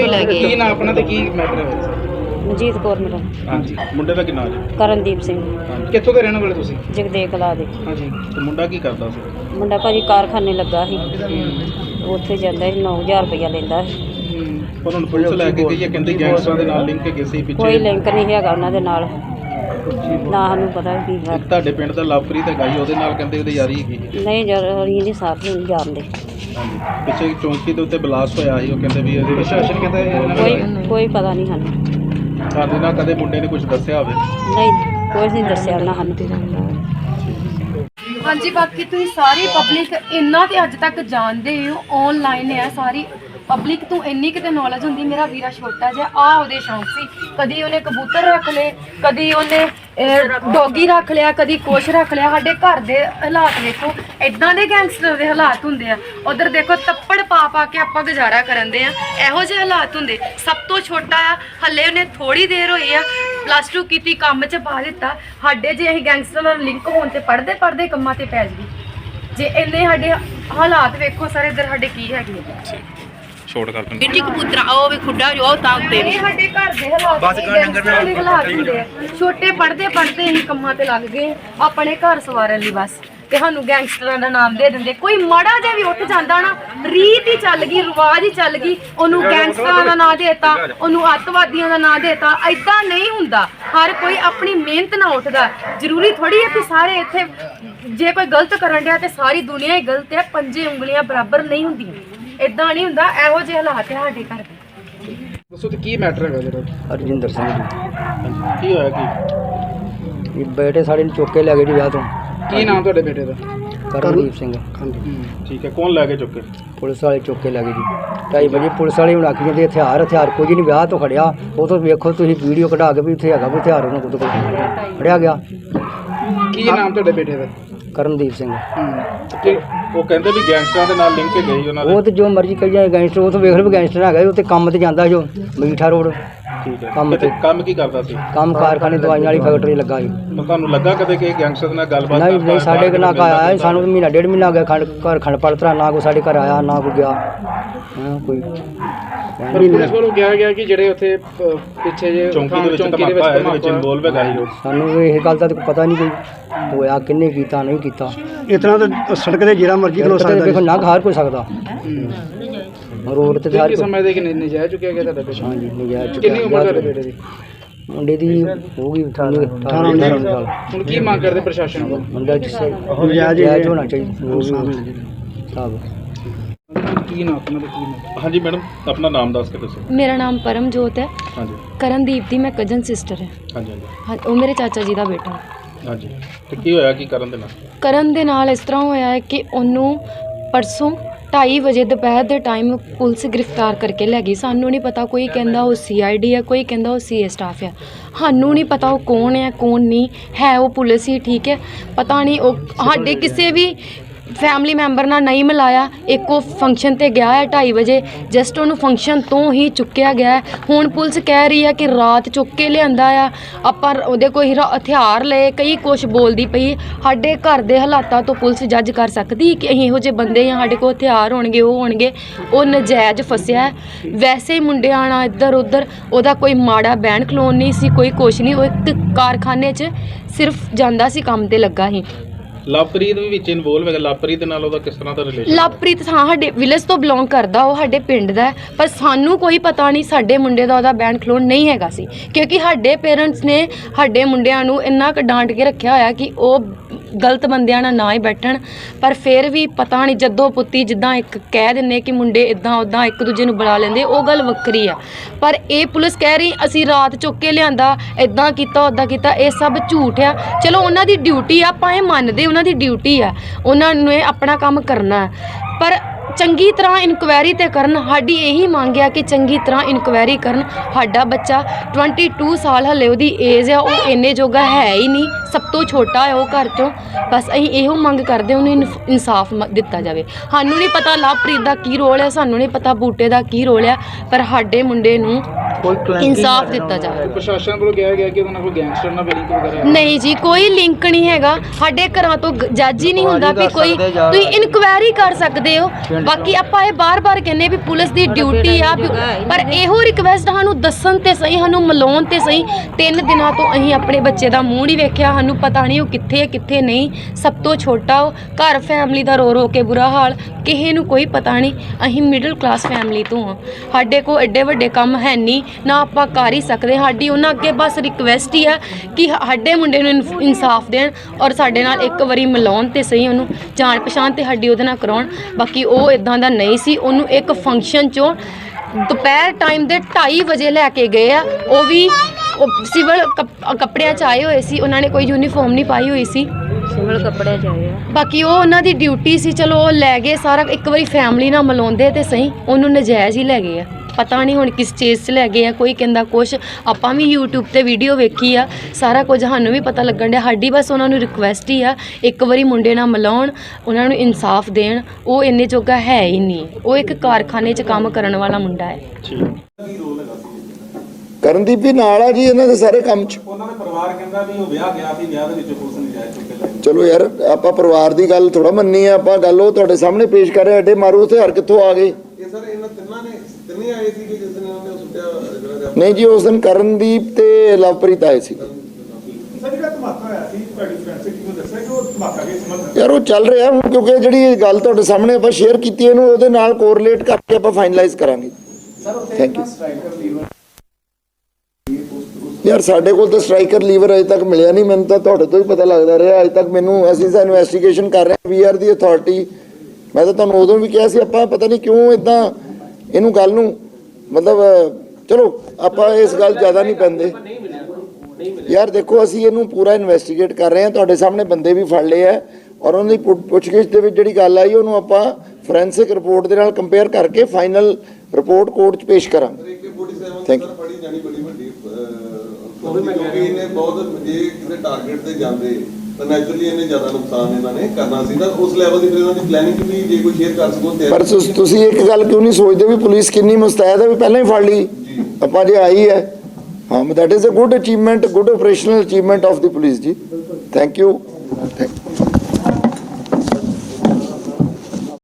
ਤੋਂ ਲੈ ਕੀ ਗਏ ਨਾਂ ਆਪਣਾ ਤੇ ਕੀ ਮੈਟਰ ਹੈ ਮਨਜੀਤ ਕੌਰ ਮੇਰਾ। ਹਾਂਜੀ। ਮੁੰਡੇ ਦਾ ਕੀ ਨਾਂ ਜੀ? ਕਰਨਦੀਪ ਸਿੰਘ। ਕਿੱਥੋਂ ਦੇ ਰਹਿਣ ਵਾਲੇ ਤੁਸੀਂ? ਜਗਦੇ ਕਲਾ ਦੇ। ਹਾਂਜੀ। ਤੇ ਮੁੰਡਾ ਕੀ ਕਰਦਾ ਸੀ? ਮੁੰਡਾ ਭਾਜੀ ਕਾਰਖਾਨੇ ਲੱਗਾ ਸੀ। ਉੱਥੇ ਜਾਂਦਾ ਸੀ 9000 ਰੁਪਇਆ ਲੈਂਦਾ ਸੀ। ਪਰ ਹੁਣ ਪੁਲਿਸ ਲੈ ਕੇ ਗਈ ਹੈ ਕਹਿੰਦੇ ਗੈਂਗਸਟਰਾਂ ਦੇ ਨਾਲ ਲਿੰਕ ਹੈਗੇ ਸੀ ਕੋਈ ਪਿੱਛੇ ਲਿੰਕ ਨਹੀਂ ਹੈਗਾ ਉਹਨਾਂ ਦੇ ਨਾਲ। ਨਾ ਸਾਨੂੰ ਪਤਾ ਕੀ ਹੈ ਇੱਕ ਤੁਹਾਡੇ ਪਿੰਡ ਦਾ ਲਵਪ੍ਰੀਤ ਹੈਗਾ ਜੀ ਉਹਦੇ ਨਾਲ ਕਹਿੰਦੇ ਉਹਦੀ ਯਾਰੀ ਹੈਗੀ ਸੀ। ਨਹੀਂ ਜਰ ਅਸੀਂ ਨਹੀਂ ਸਾਥ ਨਹੀਂ ਜਾਣਦੇ। ਹਾਂਜੀ। ਪਿੱਛੇ ਚੌਂਕੀ ਦੇ ਉੱਤੇ ਬਲਾਸਟ ਹੋਇਆ ਸੀ ਉਹ ਕਹਿੰਦੇ ਵੀ ਇਹਦੇ ਵਿੱਚ ਪ੍ਰਸ਼ਾਸਨ ਕਹਿੰਦਾ ਕੋਈ ਕੋਈ ਪਤਾ ਨਹੀਂ ਸਾਨੂੰ। ਸਾਡੇ ਨਾਲ ਕਦੇ ਮੁੰਡੇ ਨੇ ਕੁਝ ਦੱਸਿਆ ਹੋਵੇ। ਨਹੀਂ ਕੋਈ ਨਹੀਂ ਦੱਸਿਆ ਉਹਨਾਂ ਸਾਨੂੰ। ਹਾਂਜੀ ਬਾਕੀ ਤੁਸੀਂ ਸਾਰੀ ਪਬਲਿਕ ਇੰਨਾ ਤੇ ਅੱਜ ਤੱਕ ਜਾਣਦੇ ਹੋ ਆਨਲਾਈਨ ਹੈ ਸਾਰੀ। ਪਬਲਿਕ ਤੋਂ ਇੰਨੀ ਕਿਤੇ ਨੌਲੇਜ ਹੁੰਦੀ, ਮੇਰਾ ਵੀਰਾ ਛੋਟਾ ਜਿਹਾ ਆ ਉਹਦੇ ਸ਼ੌਂਕ ਸੀ। ਕਦੀ ਉਹਨੇ ਕਬੂਤਰ ਰੱਖ ਲਏ, ਕਦੀ ਉਹਨੇ ਡੋਗੀ ਰੱਖ ਲਿਆ, ਕਦੀ ਕੁਛ ਰੱਖ ਲਿਆ। ਸਾਡੇ ਘਰ ਦੇ ਹਾਲਾਤ ਵੇਖੋ ਇਦਾਂ ਦੇ ਗੈਂਗਸਟਰ ਦੇ ਹਾਲਾਤ ਹੁੰਦੇ ਆ। ਉਧਰ ਦੇਖੋ, ਤੱਪੜ ਪਾ ਪਾ ਕੇ ਆਪਾਂ ਗੁਜ਼ਾਰਾ ਕਰਨ ਦੇ ਆ। ਇਹੋ ਜਿਹੇ ਹਾਲਾਤ ਹੁੰਦੇ। ਸਭ ਤੋਂ ਛੋਟਾ ਆ, ਹੱਲੇ ਉਹਨੇ ਥੋੜੀ ਦੇਰ ਹੋਈ ਆ ਪਲੱਸ 2 ਕੀਤੀ, ਕੰਮ 'ਚ ਪਾ ਦਿੱਤਾ। ਸਾਡੇ ਜੇ ਅਸੀਂ ਗੈਂਗਸਟਰ ਨਾਲ ਲਿੰਕ ਹੋਣ ਤੇ ਪੜਦੇ ਪੜਦੇ ਕੰਮਾਂ ਤੇ ਪੈ ਜਗੀ ਜੇ ਇੰਨੇ ਸਾਡੇ ਹਾਲਾਤ ਵੇਖੋ, ਸਾਰੇ, ਇਧਰ ਸਾਡੇ ਕੀ ਹੈਗੇ ਛੋੜ ਕਰ ਦਿੰਦੇ ਕਿੰਨੀ ਕਬੂਤਰਾ ਉਹ ਵੀ ਖੁੱਡਾ ਜੋ ਉਹ ਤਾਂ ਉੱਤੇ ਇਹ ਸਾਡੇ ਘਰ ਦੇ ਹਾਲਾਤ ਬਸ ਗੈਂਗਸਟਰਾਂ ਦੇ ਹਾਲਾਤ ਹੁੰਦੇ ਆ। ਛੋਟੇ ਪੜਦੇ ਪੜਦੇ ਅਸੀਂ ਕੰਮਾਂ ਤੇ ਲੱਗ ਗਏ ਆਪਣੇ ਘਰ ਸਵਾਰਨ ਲਈ ਬਸ। ਤੇ ਸਾਨੂੰ ਗੈਂਗਸਟਰਾਂ ਦਾ ਨਾਮ ਦੇ ਦਿੰਦੇ। ਕੋਈ ਮਾੜਾ ਜਿਹਾ ਵੀ ਉੱਠ ਜਾਂਦਾ ਨਾ ਰੀਤ ਹੀ ਚੱਲ ਗਈ ਰਿਵਾਜ ਹੀ ਚੱਲ ਗਈ ਉਹਨੂੰ ਗੈਂਗਸਟਰਾਂ ਦਾ ਨਾਂ ਦੇਤਾ ਉਹਨੂੰ ਅੱਤਵਾਦੀਆਂ ਦਾ ਨਾਂ ਦੇਤਾ ਐਦਾਂ ਨਹੀਂ ਹੁੰਦਾ। ਹਰ ਕੋਈ ਆਪਣੀ ਮਿਹਨਤ ਨਾਲ ਉੱਠਦਾ। ਜ਼ਰੂਰੀ ਥੋੜੀ ਹੈ ਕਿ ਸਾਰੇ ਇੱਥੇ ਜੇ ਕੋਈ ਗਲਤ ਕਰਨ ਡਿਆ ਤੇ ਸਾਰੀ ਦੁਨੀਆ ਹੀ ਗਲਤ ਹੈ ਪੰਜੇ ਉਂਗਲੀਆਂ ਬਰਾਬਰ ਨਹੀਂ ਹੁੰਦੀਆਂ। ਇਦਾਂ ਨਹੀਂ ਹੁੰਦਾ ਇਹੋ ਜਿਹੇ ਹਾਲਾਤ ਹੈ ਸਾਡੇ ਘਰ ਦੇ। ਦੱਸੋ ਤੇ ਕੀ ਮੈਟਰ ਹੈਗਾ ਜਿਹੜਾ? ਅਰਜਿੰਦਰ ਸਿੰਘ ਜੀ। ਕੀ ਹੋਇਆ ਕੀ? ਇਹ ਬੇਟੇ ਸਾਡੇ ਨੂੰ ਚੁੱਕ ਕੇ ਲੈ ਗਏ ਜੀ ਵਿਆਹ ਤੋਂ। ਕੀ ਨਾਮ ਤੁਹਾਡੇ ਬੇਟੇ ਦਾ? ਕਰਨਦੀਪ ਸਿੰਘ। ਠੀਕ ਹੈ ਕੌਣ ਲੈ ਕੇ ਚੁੱਕੇ ਪੁਲਿਸ ਵਾਲੇ ਚੁੱਕ ਕੇ ਲੈ ਗਏ ਜੀ। ਢਾਈ ਵਜੇ ਪੁਲਿਸ ਵਾਲੇ ਹੁਣ ਆਖੀ ਜਾਂਦੇ ਹਥਿਆਰ ਹਥਿਆਰ ਕੁਝ ਨਹੀਂ ਵਿਆਹ ਤੋਂ ਖੜਿਆ। ਉਹ ਤੋਂ ਵੇਖੋ ਤੁਸੀਂ ਵੀਡੀਓ ਕਢਾ ਕੇ ਵੀ ਉੱਥੇ ਹੈਗਾ ਵੀ ਹਥਿਆਰ ਉਹਨਾਂ ਕੋਲ। ਫੜਿਆ ਗਿਆ। ਕੀ ਨਾਮ ਤੁਹਾਡੇ ਬੇਟੇ ਦਾ? ਕਰਨਦੀਪ ਸਿੰਘ। ਤੇ ਉਹ ਕਹਿੰਦੇ ਵੀ ਗੈਂਗਸਟਰਾਂ ਦੇ ਨਾਲ ਲਿੰਕ ਹੈਗੇ ਸੀ ਉਹਨਾਂ ਦੇ। ਉਹ ਤੇ ਜੋ ਮਰਜ਼ੀ ਕਹੀ ਜਾਏ ਗੈਂਗਸਟਰ ਉਹ ਤੋਂ ਵੇਖ ਲਓ ਵੀ ਗੈਂਗਸਟਰ ਹੈਗਾ ਉਹ ਤੇ ਕੰਮ ਤੇ ਜਾਂਦਾ ਜੋ ਮੀਠਾ ਰੋਡ। ਠੀਕ ਹੈ। ਕੰਮ ਤੇ। ਕੰਮ ਕੀ ਕਰਦਾ ਸੀ? ਕੰਮ ਕਾਰਖਾਨੇ ਦਵਾਈਆਂ ਵਾਲੀ ਫੈਕਟਰੀ ਲੱਗਾ ਜੀ ਤਾਂ ਤੁਹਾਨੂੰ ਲੱਗਾ ਕਦੇ ਕਿ ਗੈਂਗਸਟਰ ਨਾਲ ਗੱਲਬਾਤ ਨਹੀਂ ਨਹੀਂ ਸਾਡੇ ਕੋਲ ਨਾ ਆਇਆ ਸਾਨੂੰ ਤਾਂ ਮਹੀਨਾ ਡੇਢ ਮਹੀਨਾ ਹੋ ਗਿਆ ਖੰਡ ਘਰ ਖੰਡ ਪੜਤਰਾ ਨਾ ਕੋਈ ਸਾਡੇ ਘਰ ਆਇਆ ਨਾ ਕੋਈ ਗਿਆ। ਹਾਂ ਕੋਈ ਪਰ ਪੁਲਿਸ ਵੱਲੋਂ ਕਿਹਾ ਗਿਆ ਕਿ ਜਿਹੜੇ ਉੱਥੇ ਅ, ਪਿੱਛੇ ਜੇ ਚੌਂਕੀ ਦੇ ਵਿੱਚ ਧਮਾਕਾ ਹੋਇਆ ਇਹਦੇ ਵਿੱਚ ਇਨਵੋਲਵ ਹੈਗਾ ਸੀ ਉਹ ਸਾਨੂੰ ਇਹ ਗੱਲ ਦਾ ਤਾਂ ਪਤਾ ਨਹੀਂ ਕੋਈ ਹੋਇਆ ਕਿੰਨੇ ਕੀਤਾ ਨਹੀਂ ਕੀਤਾ। ਇਤਨਾ ਤਾਂ ਸੜਕ ਤੇ ਜਿਹੜਾ ਮਰਜ਼ੀ ਖਲੋ ਕਦੇ ਸਕਦਾ ਵੇਖੋ ਨਾ ਹਰ ਕੋਈ ਸਕਦਾ। ਰੋਡ ਤੇ ਤੇ ਹਰ ਕੀ ਕੋਈ ਸਮਝਦੇ ਕਿ ਨਹੀਂ ਨਜਾਇਜ਼ ਚੁੱਕਿਆ ਗਿਆ ਤੁਹਾਡਾ ਬੇਟਾ ਹਾਂਜੀ ਨਜਾਇਜ਼ ਕਿੰਨੀ ਉਮਰ ਤੁਹਾਡੇ ਚੁੱਕਿਆ ਬੇਟੇ ਦੀ ਮੁੰਡੇ ਦੀ ਹੋਊਗੀ 18 18 ਸਾਲ। ਹੁਣ ਕੀ ਮੰਗ ਕਰਦੇ ਪ੍ਰਸ਼ਾਸਨ ਕੋਲ ਮੁੰਡਾ ਜਿਸ ਨਜਾਇਜ਼ ਜਾਇਜ਼ ਹੋਣਾ ਚਾਹੀਦਾ। ਉਹ ਵੀ ਸਾਹਿਬ ਕੀ ਨਾਮ ਆਪਣਾ ਤੇ ਕੀ ਨਾਮ? ਹਾਂਜੀ ਮੈਡਮ ਆਪਣਾ ਨਾਮ ਦੱਸ ਕੇ ਦੱਸੋ। ਮੇਰਾ ਨਾਮ ਪਰਮਜੋਤ ਹੈ। ਹਾਂਜੀ। ਕਰਨਦੀਪ ਦੀ ਮੈਂ ਕਜ਼ਨ ਸਿਸਟਰ ਹੈ। ਹਾਂਜੀ ਹਾਂਜੀ। ਹਾਂ, ਉਹ ਮੇਰੇ ਚਾਚਾ ਜੀ ਦਾ ਬੇਟਾ। ਹੈ ਹਾਂਜੀ। ਤੇ ਕੀ ਹੋਇਆ ਕੀ ਕਰਨ ਦੇ ਨਾਲ? ਕਰਨ ਦੇ ਨਾਲ ਇਸ ਤਰ੍ਹਾਂ ਹੋਇਆ ਹੈ ਕਿ ਉਹਨੂੰ ਪਰਸੋਂ 2:30 ਵਜੇ ਦੁਪਹਿਰ ਦੇ ਟਾਈਮ ਪੁਲਿਸ ਗ੍ਰਿਫਤਾਰ ਕਰਕੇ ਲੈ ਗਈ। ਸਾਨੂੰ ਨਹੀਂ ਪਤਾ ਕੋਈ ਕਹਿੰਦਾ ਉਹ ਸੀਆਈਡੀ ਹੈ ਕੋਈ ਕਹਿੰਦਾ ਉਹ ਸੀਏ ਸਟਾਫ ਹੈ। ਸਾਨੂੰ ਨਹੀਂ ਪਤਾ ਉਹ ਕੌਣ ਹੈ ਕੌਣ ਨਹੀਂ। ਹੈ ਉਹ ਪੁਲਿਸ ਹੀ ਠੀਕ ਹੈ। ਪਤਾ ਨਹੀਂ ਉਹ ਸਾਡੇ ਕਿਸੇ ਵੀ ਫੈਮਿਲੀ ਮੈਂਬਰ ਨਾਲ ਨਹੀਂ ਮਿਲਾਇਆ। ਇੱਕ ਉਹ ਫੰਕਸ਼ਨ ਤੇ ਗਿਆ ਹੈ 2:30 ਵਜੇ। ਜਸਟ ਉਹਨੂੰ ਫੰਕਸ਼ਨ ਤੋਂ ਹੀ ਚੁੱਕਿਆ ਗਿਆ ਹੈ। ਹੁਣ ਪੁਲਿਸ ਕਹਿ ਰਹੀ ਹੈ ਕਿ ਰਾਤ ਚੁੱਕ ਕੇ ਲਿਆਂਦਾ ਆ। ਆਪਾਂ ਉਹਦੇ ਕੋਈ ਹਿਰਾ- ਹਥਿਆਰ ਲਏ, ਕਈ ਕੁਝ ਬੋਲਦੀ ਪਈ। ਸਾਡੇ ਘਰ ਦੇ ਹਾਲਾਤਾਂ ਤੋਂ ਪੁਲਿਸ ਜੱਜ ਕਰ ਸਕਦੀ ਕਿ ਅਸੀਂ ਇਹੋ ਜਿਹੇ ਬੰਦੇ ਆ ਸਾਡੇ ਕੋਲ ਹਥਿਆਰ ਹੋਣਗੇ, ਉਹ ਹੋਣਗੇ। ਉਹ ਨਜਾਇਜ਼ ਫਸਿਆ ਹੈ। ਵੈਸੇ ਹੀ ਮੁੰਡੇ ਆਣਾ ਇੱਧਰ ਉੱਧਰ, ਉਹਦਾ ਕੋਈ ਮਾੜਾ ਬੈਨ ਖਲੋਣ ਨਹੀਂ ਸੀ, ਕੋਈ ਕੁਛ ਨਹੀਂ। ਉਹ ਇੱਕ ਕਾਰਖਾਨੇ 'ਚ ਸਿਰਫ ਜਾਂਦਾ ਸੀ, ਕੰਮ ਤੇ ਲੱਗਾ ਸੀ। ਲਵਪ੍ਰੀਤ ਵੀ ਵਿੱਚ ਇਨਵੋਲਵ ਹੈਗਾ। ਲਵਪ੍ਰੀਤ ਨਾਲ ਉਹਦਾ ਕਿਸ ਤਰ੍ਹਾਂ ਦਾ ਰਿਲੇਸ਼ਨ ਲਵਪ੍ਰੀਤ ਹਾਂ ਸਾਡੇ ਵਿਲੇਜ ਤੋਂ ਬਿਲੋਂਗ ਕਰਦਾ ਉਹ ਸਾਡੇ ਪਿੰਡ ਦਾ ਹੈ, ਪਰ ਸਾਨੂੰ ਕੋਈ ਪਤਾ ਨਹੀਂ ਸਾਡੇ ਮੁੰਡੇ ਦਾ ਉਹਦਾ ਬੈਂਡ ਖਲੋਣ ਨਹੀਂ ਹੈਗਾ ਸੀ। ਕਿਉਂਕਿ ਸਾਡੇ ਪੇਰੈਂਟਸ ਨੇ ਸਾਡੇ ਮੁੰਡਿਆਂ ਨੂੰ ਇੰਨਾ ਕੁ ਡਾਂਟ ਕੇ ਰੱਖਿਆ ਹੋਇਆ ਕਿ ਉਹ ਗਲਤ ਬੰਦਿਆਂ ਨਾਲ ਨਾ ਹੀ ਬੈਠਣ, ਪਰ ਫਿਰ ਵੀ ਪਤਾ ਨਹੀਂ ਜਦੋਂ ਪੁੱਤੀ ਜਿੱਦਾਂ ਇੱਕ ਕਹਿ ਦਿੰਨੇ ਕਿ ਮੁੰਡੇ ਇਦਾਂ ਉਦਾਂ ਇੱਕ ਦੂਜੇ ਨੂੰ ਬੁਲਾ ਲੈਂਦੇ, ਉਹ ਗੱਲ ਵੱਖਰੀ ਆ। ਪਰ ਇਹ ਪੁਲਿਸ ਕਹਿ ਰਹੀ, ਅਸੀਂ ਰਾਤ ਚੁੱਕ ਕੇ ਲਿਆਂਦਾ ਇਦਾਂ ਕੀਤਾ ਉਦਾਂ ਕੀਤਾ, ਇਹ ਸਭ ਝੂਠ ਆ। ਚਲੋ ਉਹਨਾਂ ਦੀ ਡਿਊਟੀ ਆ, ਆਪਾਂ ਇਹ ਮੰਨਦੇ, ਉਹਨਾਂ ਦੀ ਡਿਊਟੀ ਆ। ਉਹਨਾਂ ਨੇ ਆਪਣਾ ਕੰਮ ਕਰਨਾ। ਪਰ ਚੰਗੀ ਤਰ੍ਹਾਂ ਇਨਕੁਆਇਰੀ ਤੇ ਕਰਨ ਸਾਡੀ ਇਹੀ ਮੰਗ ਆ ਕਿ ਚੰਗੀ ਤਰ੍ਹਾਂ ਇਨਕੁਆਇਰੀ ਕਰਨ। ਸਾਡਾ ਬੱਚਾ 22 ਸਾਲ ਹਲੇ ਉਹਦੀ ਏਜ ਆ ਉਹ ਇੰਨੇ ਜੋਗਾ ਹੈ ਹੀ ਨਹੀਂ ਸਭ ਤੋਂ ਛੋਟਾ ਹੈ ਉਹ ਘਰ ਚੋਂ। ਬਸ ਅਸੀਂ ਇਹੋ ਮੰਗ ਕਰਦੇ ਉਹਨੂੰ ਇਨਸਾਫ ਦਿੱਤਾ ਜਾਵੇ। ਸਾਨੂੰ ਨਹੀਂ ਪਤਾ ਲਵਪ੍ਰੀਤ ਦਾ ਕੀ ਰੋਲ ਹੈ ਸਾਨੂੰ ਨਹੀਂ ਪਤਾ ਬੂਟੇ ਦਾ ਕੀ ਰੋਲ ਹੈ ਪਰ ਸਾਡੇ ਮੁੰਡੇ ਨੂੰ ਇਨਸਾਫ ਦਿੱਤਾ ਜਾਵੇ। ਪ੍ਰਸ਼ਾਸਨ ਵੱਲੋਂ ਕਿਹਾ ਗਿਆ ਕਿ ਉਹਨਾਂ ਕੋਲ ਗੈਂਗਸਟਰ ਨਾਲ ਲਿੰਕ ਵਗੈਰਾ ਨਹੀਂ ਜੀ ਕੋਈ ਲਿੰਕ ਨਹੀਂ ਹੈਗਾ। ਸਾਡੇ ਘਰਾਂ ਤੋਂ ਜੱਜ ਹੀ ਨਹੀਂ ਹੁੰਦਾ ਵੀ ਕੋਈ ਤੁਸੀਂ ਇਨਕੁਆਇਰੀ ਕਰ ਸਕਦੇ ਹੋ। ਬਾਕੀ ਆਪਾਂ ਇਹ ਬਾਰ-ਬਾਰ ਕਹਿੰਨੇ ਵੀ ਪੁਲਿਸ ਦੀ ਡਿਊਟੀ ਆ ਵੀ- ਪਰ ਇਹੋ ਰਿਕਵੈਸਟ ਸਾਨੂੰ ਦੱਸਣ ਤੇ ਸਹੀ ਸਾਨੂੰ ਮਲਾਉਣ ਤੇ ਸਹੀ। ਤਿੰਨ ਦਿਨਾਂ ਤੋਂ ਅਸੀਂ ਆਪਣੇ ਬੱਚੇ ਦਾ ਮੂੰਹ ਨਹੀਂ ਵੇਖਿਆ ਸਾਨੂੰ ਪਤਾ ਨਹੀਂ ਉਹ ਕਿੱਥੇ ਹੈ ਕਿੱਥੇ ਨਹੀਂ। ਸਭ ਤੋਂ ਛੋਟਾ ਉਹ ਘਰ ਫੈਮਿਲੀ ਦਾ ਰੋ ਰੋ ਕੇ ਬੁਰਾ ਹਾਲ ਕਿਸੇ ਨੂੰ ਕੋਈ ਪਤਾ ਨਹੀਂ। ਅਸੀਂ ਮਿਡਲ ਕਲਾਸ ਫੈਮਿਲੀ ਤੋਂ ਆ। ਸਾਡੇ ਕੋਲ ਐਡੇ ਵੱਡੇ ਕੰਮ ਹੈ ਨਹੀਂ ਨਾ ਆਪਾਂ ਕਰ ਹੀ ਸਕਦੇ। ਸਾਡੀ ਉਹਨਾਂ ਅੱਗੇ ਬਸ ਰਿਕਵੈਸਟ ਹੀ ਆ ਕਿ ਸਾਡੇ ਮੁੰਡੇ ਨੂੰ ਇਨਫ- ਇਨਸਾਫ ਦੇਣ ਔਰ ਸਾਡੇ ਨਾਲ ਇੱਕ ਵਾਰੀ ਮਿਲਾਉਣ ਤੇ ਸਹੀ ਉਹਨੂੰ ਜਾਣ ਪਛਾਣ ਤੇ ਸਾਡੀ ਉਹਦੇ ਨਾਲ ਕਰਾਉਣ। ਬਾਕੀ ਉਹ ਇਦਾਂ ਦਾ ਨਹੀਂ ਸੀ। ਉਹਨੂੰ ਇੱਕ ਫੰਕਸ਼ਨ ਚੋਂ ਦੁਪਹਿਰ ਟਾਈਮ ਦੇ 2:30 ਵਜੇ ਲੈ ਕੇ ਗਏ ਆ। ਉਹ ਵੀ ਉਹ ਸਿਵਲ ਕੱਪ- ਕੱਪੜਿਆਂ ਚ ਆਏ ਹੋਏ ਸੀ। ਉਹਨਾਂ ਨੇ ਕੋਈ ਯੂਨੀਫਾਰਮ ਨਹੀਂ ਪਾਈ ਹੋਈ ਸੀ। ਸਿਮਲ ਕੱਪੜੇ ਚਾਹੀਏ ਬਾਕੀ ਉਹ ਉਹਨਾਂ ਦੀ ਡਿਊਟੀ ਸੀ। ਚਲੋ ਉਹ ਲੈ ਗਏ ਸਾਰਾ ਇੱਕ ਵਾਰੀ ਫੈਮਿਲੀ ਨਾਲ ਮਿਲਾਉਂਦੇ ਤੇ ਸਹੀ। ਉਹਨੂੰ ਨਜਾਇਜ਼ ਹੀ ਲੈ ਗਏ ਆ। ਪਤਾ ਨਹੀਂ ਹੁਣ ਕਿਸ ਚੀਜ਼ 'ਚ ਲੈ ਗਏ ਆ ਕੋਈ ਕਹਿੰਦਾ ਕੁਛ। ਆਪਾਂ ਵੀ YouTube ਤੇ ਵੀਡੀਓ ਵੇਖੀ ਆ ਸਾਰਾ ਕੁਝ ਸਾਨੂੰ ਵੀ ਪਤਾ ਲੱਗਣ ਡਿਆ। ਸਾਡੀ ਬਸ ਉਹਨਾਂ ਨੂੰ ਰਿਕੁਐਸਟ ਹੀ ਆ ਇੱਕ ਵਾਰੀ ਮੁੰਡੇ ਨਾਲ ਮਿਲਾਉਣ ਉਹਨਾਂ ਨੂੰ ਇਨਸਾਫ ਦੇਣ ਉਹ ਇੰਨੇ ਜੋਗਾ ਹੈ ਹੀ ਨਹੀਂ। ਉਹ ਇੱਕ ਕਾਰਖਾਨੇ 'ਚ ਕੰਮ ਕਰਨ ਵਾਲਾ ਮੁੰਡਾ ਹੈ। ਕਰਨਦੀਪ ਵੀ ਨਾਲ ਆ ਜੀ ਇਹਨਾਂ ਦੇ ਸਾਰੇ ਕੰਮ 'ਚ। ਉਹਨਾਂ ਦੇ ਪਰਿਵਾਰ ਕਹਿੰਦਾ ਵੀ ਉਹ ਵਿਆਹ ਗਿਆ ਸੀ ਵਿਆਹ ਦੇ ਵਿੱਚ ਪੁਲਿਸ ਨੇ ਜਾਇਜ਼ ਚੁੱਕ ਚਲੋ ਯਾਰ ਆਪਾਂ ਪਰਿਵਾਰ ਦੀ ਗੱਲ ਥੋੜਾ ਮੰਨੀ ਆ ਆਪਾਂ ਗੱਲ ਉਹ ਤੁਹਾਡੇ ਸਾਹਮਣੇ ਪੇਸ਼ ਕਰ ਰਹੇ ਅੱਡੇ ਮਾਰੂ ਹਥਿਆਰ ਕਿੱਥੋਂ ਆ ਗਏ ਇਹ ਸਰ ਇਹਨਾਂ ਤਿੰਨਾਂ ਨੇ ਤਿੰਨੇ ਆਏ ਸੀ ਕਿ ਜਿਸ ਦਿਨ ਉਹਨੇ ਉਹ ਸੁੱਟਿਆ ਜਿਹੜਾ ਜਿਹਾ- ਨਹੀਂ ਜੀ ਉਸ ਦਿਨ ਕਰਨਦੀਪ ਤੇ ਲਵਪ੍ਰੀਤ ਆਏ ਸੀ। ਯਾਰ ਉਹ ਚੱਲ ਰਿਹਾ ਹੁਣ ਕਿਉਂਕਿ ਜਿਹੜੀ ਗੱਲ ਤੁਹਾਡੇ ਸਾਹਮਣੇ ਆਪਾਂ ਸ਼ੇਅਰ ਕੀਤੀ ਇਹਨੂੰ ਉਹਦੇ ਨਾਲ ਕੋਰਿਲੇਟ ਕਰਕੇ ਆਪਾਂ ਫਾਈਨਲਾਈਜ਼ ਕਰਾਂਗੇ। ਥੈਂਕ ਯੂ ਯਾਰ ਸਾਡੇ ਕੋਲ ਤਾਂ ਸਟ੍ਰਾਈਕਰ ਲੀਵਰ ਅਜੇ ਤੱਕ ਮਿਲਿਆ ਨਹੀਂ ਮੈਨੂੰ ਤਾਂ ਤੁਹਾਡੇ ਤੋਂ ਹੀ ਪਤਾ ਲੱਗਦਾ ਰਿਹਾ ਅਜੇ ਤੱਕ ਮੈਨੂੰ ਅਸੀਂ ਤਾਂ ਇਨਵੈਸਟੀਗੇਸ਼ਨ ਕਰ ਰਹੇ ਹਾਂ ਵੀ ਆਰ ਦੀ ਅਥਾਰਟੀ ਮੈਂ ਤਾਂ ਤੁਹਾਨੂੰ ਉਦੋਂ ਵੀ ਕਿਹਾ ਸੀ ਆਪਾਂ ਪਤਾ ਨਹੀਂ ਕਿਉਂ ਇਦਾਂ ਇਹਨੂੰ ਗੱਲ ਨੂੰ ਮਤਲਬ ਚਲੋ ਆਪਾਂ ਇਸ ਗੱਲ ਜ਼ਿਆਦਾ ਨਹੀਂ ਪੈਂਦੇ। ਯਾਰ ਦੇਖੋ ਅਸੀਂ ਇਹਨੂੰ ਪੂਰਾ ਇਨਵੈਸਟੀਗੇਟ ਕਰ ਰਹੇ ਹਾਂ। ਤੁਹਾਡੇ ਸਾਹਮਣੇ ਬੰਦੇ ਵੀ ਫੜ ਲਏ ਆ ਔਰ ਉਹਨਾਂ ਦੀ ਪੁੱਛ- ਪੁੱਛਗਿੱਛ ਦੇ ਵਿੱਚ ਜਿਹੜੀ ਗੱਲ ਆਈ ਉਹਨੂੰ ਆਪਾਂ ਫੋਰੈਂਸਿਕ ਰਿਪੋਰਟ ਦੇ ਨਾਲ ਕੰਪੇਅਰ ਕਰਕੇ ਫਾਈਨਲ ਰਿਪੋਰਟ ਕੋਰਟ 'ਚ ਪੇਸ਼ ਕਰਾਂਗੇ। ਇੱਕ 47 Thank ਸਰ ਫੜੀ ਜਾਣੀ ਬੜੀ ਵੱਡੀ ਅਹ, ਕਿਉਂਕਿ ਇਹਨੇ ਬਹੁਤ ਜੇ ਕਿਸੇ ਟਾਰਗੇਟ ਤੇ ਜਾਂਦੇ ਤਾਂ ਨੈਚੁਰਲੀ ਇਹਨੇ ਜ਼ਿਆਦਾ ਨੁਕਸਾਨ ਇਹਨਾਂ ਨੇ ਕਰਨਾ ਸੀ। ਤਾਂ ਉਸ ਲੈਵਲ ਦੀ ਫਿਰ ਇਹਨਾਂ ਦੀ ਪਲੈਨਿੰਗ ਵੀ ਜੇ ਕੋਈ ਸ਼ੇਅਰ ਕਰ ਸਕੋ ਤੇ ਪਰ ਤੁਸ- ਤੁਸੀਂ ਇੱਕ ਗੱਲ ਕਿਉਂ ਨਹੀਂ ਸੋਚਦੇ ਵੀ ਪੁਲਿਸ ਕਿੰਨੀ ਮੁਸਤੈਦ ਹੈ ਵੀ ਪਹਿਲਾਂ ਹੀ ਫੜ ਲਈ? ਆਪਾਂ ਜੇ ਆਈ ਹੈ। ਹਾਂ that is a good achievement good operational achievement of the police ji. Thank you